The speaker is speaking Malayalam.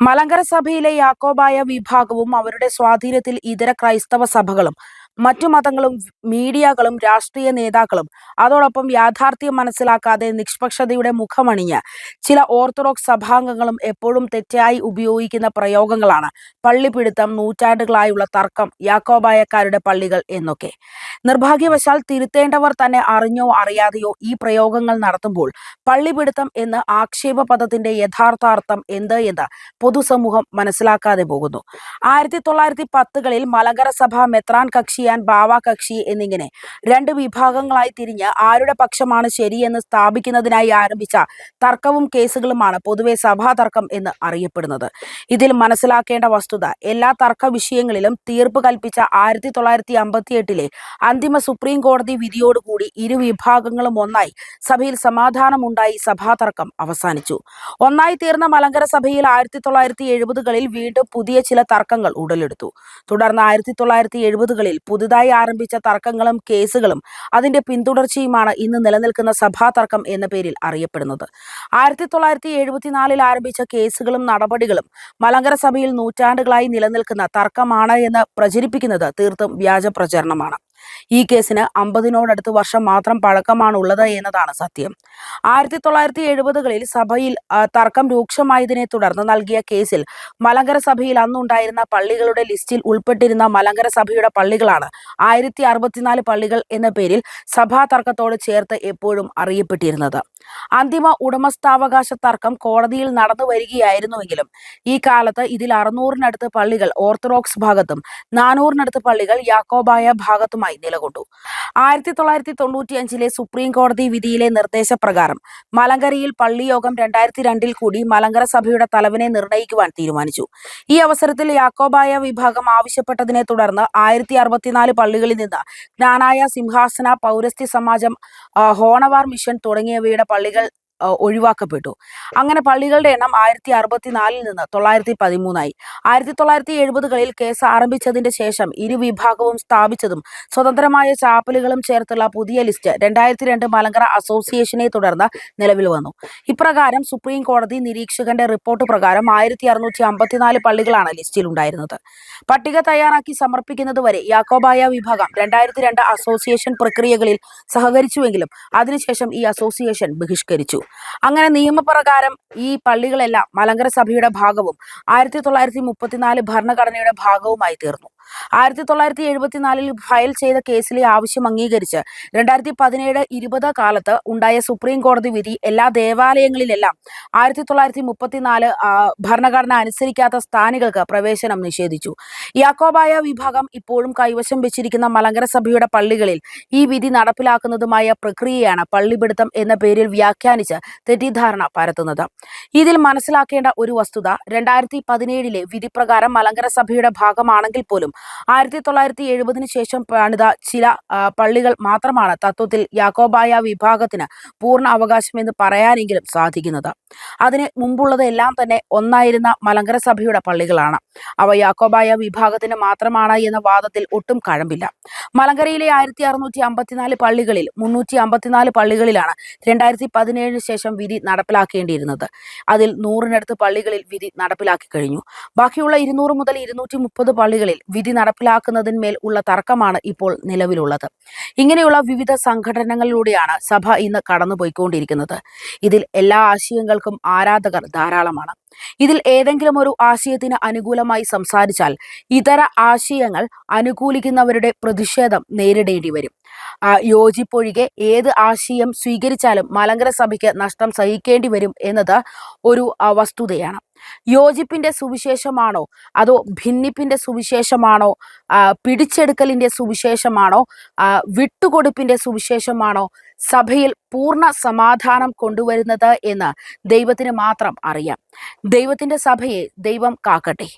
മലങ്കര സഭയിലെ യാക്കോബായ വിഭാഗവും അവരുടെ സ്വാധീനത്തിൽ ഇതര ക്രൈസ്തവ സഭകളും മറ്റു മതങ്ങളും മീഡിയകളും രാഷ്ട്രീയ നേതാക്കളും അതോടൊപ്പം യാഥാർത്ഥ്യം മനസ്സിലാക്കാതെ നിഷ്പക്ഷതയുടെ മുഖമണിഞ്ഞ് ചില ഓർത്തഡോക്സ് സഭാംഗങ്ങളും എപ്പോഴും തെറ്റായി ഉപയോഗിക്കുന്ന പ്രയോഗങ്ങളാണ്. പള്ളിപ്പിടുത്തം നൂറ്റാണ്ടുകളായുള്ള തർക്കം യാക്കോബായക്കാരുടെ പള്ളികൾ എന്നൊക്കെ. നിർഭാഗ്യവശാൽ തിരുത്തേണ്ടവർ തന്നെ അറിഞ്ഞോ അറിയാതെയോ ഈ പ്രയോഗങ്ങൾ നടത്തുമ്പോൾ പള്ളിപിടുത്തം എന്ന ആക്ഷേപ പദത്തിന്റെ യഥാർത്ഥാർത്ഥം എന്ത് എന്ന് പൊതുസമൂഹം മനസ്സിലാക്കാതെ പോകുന്നു. ആയിരത്തി തൊള്ളായിരത്തി പത്തുകളിൽ മലങ്കര സഭ മെത്രാൻ കക്ഷിയാൻ ബാവ കക്ഷി എന്നിങ്ങനെ രണ്ട് വിഭാഗങ്ങളായി തിരിഞ്ഞ് ആരുടെ പക്ഷമാണ് ശരിയെന്ന് സ്ഥാപിക്കുന്നതിനായി ആരംഭിച്ച തർക്കവും കേസുകളുമാണ് പൊതുവെ സഭാതർക്കം എന്ന് അറിയപ്പെടുന്നത്. ഇതിൽ മനസ്സിലാക്കേണ്ട വസ്തുത എല്ലാ തർക്ക വിഷയങ്ങളിലും തീർപ്പ് കൽപ്പിച്ച ആയിരത്തി തൊള്ളായിരത്തി അമ്പത്തി എട്ടിലെ അന്തിമ സുപ്രീം കോടതി വിധിയോടുകൂടി ഇരു വിഭാഗങ്ങളും ഒന്നായി സഭയിൽ സമാധാനമുണ്ടായി സഭാതർക്കം അവസാനിച്ചു. ഒന്നായി തീർന്ന മലങ്കര സഭയിൽ ആയിരത്തി തൊള്ളായിരത്തി എഴുപതുകളിൽ വീണ്ടും പുതിയ ചില തർക്കങ്ങൾ ഉടലെടുത്തു. തുടർന്ന് ആയിരത്തി തൊള്ളായിരത്തി എഴുപതുകളിൽ പുതുതായി ആരംഭിച്ച തർക്കങ്ങളും കേസുകളും അതിന്റെ പിന്തുടർച്ചയുമാണ് ഇന്ന് നിലനിൽക്കുന്ന സഭാ തർക്കം എന്ന പേരിൽ അറിയപ്പെടുന്നത്. ആയിരത്തി തൊള്ളായിരത്തി എഴുപത്തിനാലിൽ ആരംഭിച്ച കേസുകളും നടപടികളും മലങ്കര സഭയിൽ നൂറ്റാണ്ടുകളായി നിലനിൽക്കുന്ന തർക്കമാണ് എന്ന് പ്രചരിപ്പിക്കുന്നത് തീർത്തും വ്യാജ പ്രചരണമാണ്. ഈ കേസിന് അമ്പതിനോടടുത്ത് വർഷം മാത്രം പഴക്കമാണുള്ളത് എന്നതാണ് സത്യം. ആയിരത്തി തൊള്ളായിരത്തി എഴുപതുകളിൽ സഭയിൽ തർക്കം രൂക്ഷമായതിനെ തുടർന്ന് നൽകിയ കേസിൽ മലങ്കര സഭയിൽ അന്നുണ്ടായിരുന്ന പള്ളികളുടെ ലിസ്റ്റിൽ ഉൾപ്പെട്ടിരുന്ന മലങ്കര സഭയുടെ പള്ളികളാണ്. ആയിരത്തി അറുപത്തിനാല് പള്ളികൾ എന്ന പേരിൽ സഭാ തർക്കത്തോട് ചേർത്ത് എപ്പോഴും അറിയപ്പെട്ടിരുന്നത്. അന്തിമ ഉടമസ്ഥാവകാശ തർക്കം കോടതിയിൽ നടന്നു വരികയായിരുന്നുവെങ്കിലും ഈ കാലത്ത് ഇതിൽ അറുന്നൂറിനടുത്ത് പള്ളികൾ ഓർത്തഡോക്സ് ഭാഗത്തും നാനൂറിനടുത്ത് പള്ളികൾ യാക്കോബായ ഭാഗത്തുമായി നിലകൊണ്ടു. ആയിരത്തി തൊള്ളായിരത്തി തൊണ്ണൂറ്റി അഞ്ചിലെ സുപ്രീം കോടതി വിധിയിലെ നിർദ്ദേശപ്രകാരം മലങ്കരയിൽ പള്ളിയോഗം രണ്ടായിരത്തി രണ്ടിൽ കൂടി മലങ്കര സഭയുടെ തലവനെ നിർണയിക്കുവാൻ തീരുമാനിച്ചു. ഈ അവസരത്തിൽ യാക്കോബായ വിഭാഗം ആവശ്യപ്പെട്ടതിനെ തുടർന്ന് ആയിരത്തി അറുപത്തിനാല് പള്ളികളിൽ നിന്ന് ജ്ഞാനായ സിംഹാസന പൗരസ്ത്യ സമാജം ഹോണവാർ മിഷൻ തുടങ്ങിയവയുടെ പള്ളികൾ ഒഴിവാക്കപ്പെട്ടു. അങ്ങനെ പള്ളികളുടെ എണ്ണം ആയിരത്തി അറുപത്തിനാലിൽ നിന്ന് തൊള്ളായിരത്തി പതിമൂന്നായി ആയിരത്തി തൊള്ളായിരത്തി എഴുപതുകളിൽ കേസ് ആരംഭിച്ചതിന്റെ ശേഷം ഇരുവിഭാഗവും സ്ഥാപിച്ചതും സ്വതന്ത്രമായ ചാപ്പലുകളും ചേർത്തുള്ള പുതിയ ലിസ്റ്റ് രണ്ടായിരത്തി രണ്ട് മലങ്കര അസോസിയേഷനെ തുടർന്ന് നിലവിൽ വന്നു. ഇപ്രകാരം സുപ്രീം കോടതി നിരീക്ഷകന്റെ റിപ്പോർട്ട് പ്രകാരം ആയിരത്തി അറുന്നൂറ്റി അമ്പത്തിനാല് പള്ളികളാണ് ലിസ്റ്റിൽ ഉണ്ടായിരുന്നത് പട്ടിക തയ്യാറാക്കി സമർപ്പിക്കുന്നത് വരെ യാക്കോബായ വിഭാഗം രണ്ടായിരത്തി രണ്ട് അസോസിയേഷൻ പ്രക്രിയകളിൽ സഹകരിച്ചുവെങ്കിലും അതിനുശേഷം ഈ അസോസിയേഷൻ ബഹിഷ്കരിച്ചു. അങ്ങനെ നിയമപ്രകാരം ഈ പള്ളികളെല്ലാം മലങ്കര സഭയുടെ ഭാഗവും ആയിരത്തി തൊള്ളായിരത്തി മുപ്പത്തിനാല് ഭരണഘടനയുടെ ഭാഗവുമായി തീർന്നു. ആയിരത്തി തൊള്ളായിരത്തി എഴുപത്തിനാലിൽ ഫയൽ ചെയ്ത കേസിലെ ആവശ്യം അംഗീകരിച്ച് രണ്ടായിരത്തി പതിനേഴ് ഇരുപത് കാലത്ത് ഉണ്ടായ സുപ്രീം കോടതി വിധി എല്ലാ ദേവാലയങ്ങളിലെല്ലാം ആയിരത്തി തൊള്ളായിരത്തി മുപ്പത്തിനാല് ഭരണഘടന അനുസരിക്കാത്ത സ്ഥാനികൾക്ക് പ്രവേശനം നിഷേധിച്ചു. യാക്കോബായ വിഭാഗം ഇപ്പോഴും കൈവശം വെച്ചിരിക്കുന്ന മലങ്കര സഭയുടെ പള്ളികളിൽ ഈ വിധി നടപ്പിലാക്കുന്നതുമായ പ്രക്രിയയാണ് പള്ളിപിടുത്തം എന്ന പേരിൽ വ്യാഖ്യാനിച്ച് തെറ്റിദ്ധാരണ പരത്തുന്നത്. ഇതിൽ മനസ്സിലാക്കേണ്ട ഒരു വസ്തുത രണ്ടായിരത്തി പതിനേഴിലെ വിധിപ്രകാരം മലങ്കര സഭയുടെ ഭാഗമാണെങ്കിൽ പോലും ആയിരത്തി തൊള്ളായിരത്തി എഴുപതിന് ശേഷം പണിത ചില പള്ളികൾ മാത്രമാണ് തത്വത്തിൽ യാക്കോബായ വിഭാഗത്തിന് പൂർണ അവകാശം എന്ന് പറയാനെങ്കിലും സാധിക്കുന്നത്. അതിന് മുമ്പുള്ളതെല്ലാം തന്നെ ഒന്നായിരുന്ന മലങ്കര സഭയുടെ പള്ളികളാണ്. അവ യാക്കോബായ വിഭാഗത്തിന് മാത്രമാണ് എന്ന വാദത്തിൽ ഒട്ടും കഴമ്പില്ല. മലങ്കരയിലെ ആയിരത്തി അറുന്നൂറ്റി അമ്പത്തിനാല് പള്ളികളിൽ മുന്നൂറ്റി അമ്പത്തിനാല് പള്ളികളിലാണ് രണ്ടായിരത്തി പതിനേഴിന് ശേഷം വിധി നടപ്പിലാക്കേണ്ടിയിരുന്നത്. അതിൽ നൂറിനടുത്ത് പള്ളികളിൽ വിധി നടപ്പിലാക്കി കഴിഞ്ഞു. ബാക്കിയുള്ള ഇരുന്നൂറ് മുതൽ ഇരുന്നൂറ്റി മുപ്പത് പള്ളികളിൽ വിധി നടപ്പിലാക്കുന്നതിന്മേൽ ഉള്ള തർക്കമാണ് ഇപ്പോൾ നിലവിലുള്ളത്. ഇങ്ങനെയുള്ള വിവിധ സംഘടനകളിലൂടെയാണ് സഭ ഇന്ന് കടന്നുപോയിക്കൊണ്ടിരിക്കുന്നത്. ഇതിൽ എല്ലാ ആശയങ്ങൾക്കും ആരാധകർ ധാരാളമാണ്. ഇതിൽ ഏതെങ്കിലും ഒരു ആശയത്തിന് അനുകൂലമായി സംസാരിച്ചാൽ ഇതര ആശയങ്ങൾ അനുകൂലിക്കുന്നവരുടെ പ്രതിഷേധം നേരിടേണ്ടി വരും. ആ, യോജിപ്പൊഴികെ ഏത് ആശയം സ്വീകരിച്ചാലും മലങ്കര സഭയ്ക്ക് നഷ്ടം സഹിക്കേണ്ടി വരും എന്നത് ഒരു വസ്തുതയാണ്. യോജിപ്പിന്റെ സുവിശേഷമാണോ? അതോ ഭിന്നിപ്പിന്റെ സുവിശേഷമാണോ? പിടിച്ചെടുക്കലിന്റെ സുവിശേഷമാണോ? വിട്ടുകൊടുപ്പിന്റെ സുവിശേഷമാണോ? സഭയിൽ പൂർണ സമാധാനം കൊണ്ടുവരുന്നത് എന്ന് ദൈവത്തിന് മാത്രം അറിയാം. ദൈവത്തിന്റെ സഭയെ ദൈവം കാക്കട്ടെ.